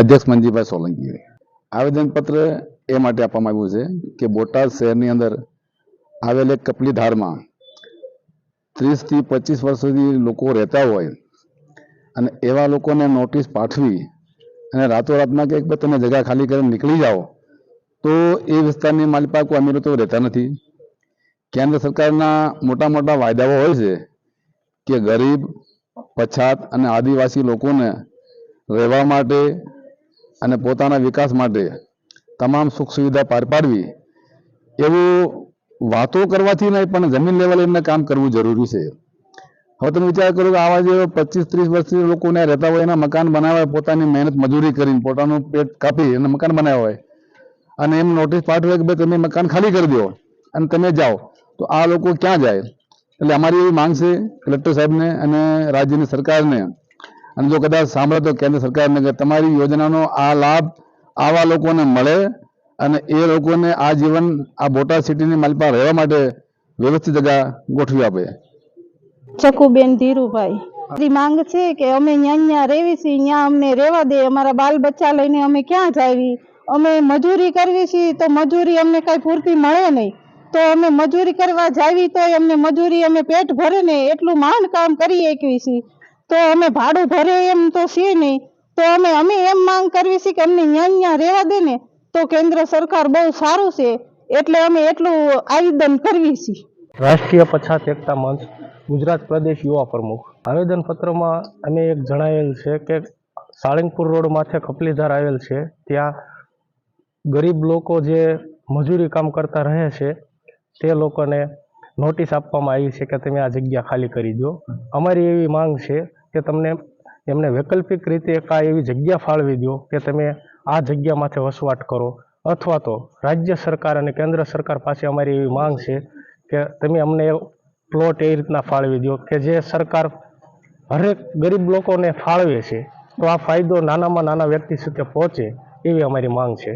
અધ્યક્ષ મંજીભાઈ સોલંકી આવેદનપત્ર એ માટે આપવામાં આવ્યું છે કે બોટાદ શહેરની અંદર આવેલ એક કપલી ધારમાં ત્રીસથી પચીસ વર્ષ સુધી લોકો રહેતા હોય અને એવા લોકોને નોટિસ પાઠવી અને રાતોરાતમાં કે તમે જગ્યા ખાલી કરીને નીકળી જાઓ, તો એ વિસ્તારની માલિકા કોઈ અમીરો તો રહેતા નથી. કેન્દ્ર સરકારના મોટા મોટા વાયદાઓ હોય છે કે ગરીબ, પછાત અને આદિવાસી લોકોને રહેવા માટે અને પોતાના વિકાસ માટે તમામ સુખ સુવિધા પાર પાડવી, એવું વાતો કરવાથી નહીં, પણ જમીન લેવલે એમને કામ કરવું જરૂરી છે. હવે તમે વિચાર કરો કે આવા જે પચીસ ત્રીસ વર્ષથી લોકોને રહેતા હોય, એના મકાન બનાવ્યા હોય પોતાની મહેનત મજૂરી કરીને પોતાનું પેટ કાપી અને મકાન બનાવ્યા હોય, અને એમ નોટિસ પાઠવે કે ભાઈ, તમે મકાન ખાલી કરી દો અને તમે જાઓ. તો આ લોકો ક્યાં જાય? એટલે અમારી એવી માંગ છે, કલેક્ટર સાહેબને અને રાજ્યની સરકારને અને જો કદાચ સાંભળે તો કેન્દ્ર સરકારને કે તમારી યોજનાનો આ લાભ આવા લોકોને મળે અને એ લોકોને આ જીવન, આ બોટાદ સિટીની માલિકા રહેવા માટે વ્યવસ્થિત જગા ગોઠવી આપે. ચકુબેન ધીરુભાઈ, મારી માંગ છે કે અમે ન્યા ન્યા રહેવી છીએ ન્યા અમને રહેવા દે, અમારા બાલ બચ્ચા લઈને અમે ક્યાં જાવી? અમે મજૂરી કરવી છીએ તો મજૂરી અમને કઈ પૂરતી મળે નહીં. તો અમે મજૂરી કરવા જાવી તો અમને મજૂરી, અમે પેટ ભરે ને એટલું માંડ કામ કરી શકીએ છીએ. તો અમે ભાડું ભરે એમ તો છીએ નહીં. તો અમે અમે એમ માંગ કરવી છે કે અમને અહીંયા અહીંયા રહેવા દે ને, તો કેન્દ્ર સરકાર બહુ સારું છે. એટલે અમે એટલું આવેદન કરવી છીએ રાષ્ટ્રીય પછાત એકતા મંચ, ગુજરાત પ્રદેશ યુવા પ્રમુખ. આવેદનપત્રમાં અમે એક જણાવેલ છે કે સાળંગપુર રોડ માથે કપલીધાર આવેલ છે. ત્યાં ગરીબ લોકો જે મજૂરી કામ કરતા રહે છે, તે લોકોને નોટિસ આપવામાં આવી છે કે તમે આ જગ્યા ખાલી કરી દો અમારી એવી માંગ છે કે તમને એમને વૈકલ્પિક રીતે આ એવી જગ્યા ફાળવી દો કે તમે આ જગ્યામાંથી વસવાટ કરો. અથવા તો રાજ્ય સરકાર અને કેન્દ્ર સરકાર પાસે અમારી એવી માંગ છે કે તમે અમને પ્લોટ એ રીતના ફાળવી દો કે જે સરકાર હરેક ગરીબ લોકોને ફાળવે છે. તો આ ફાયદો નાનામાં નાના વ્યક્તિ સુધી પહોંચે એવી અમારી માંગ છે.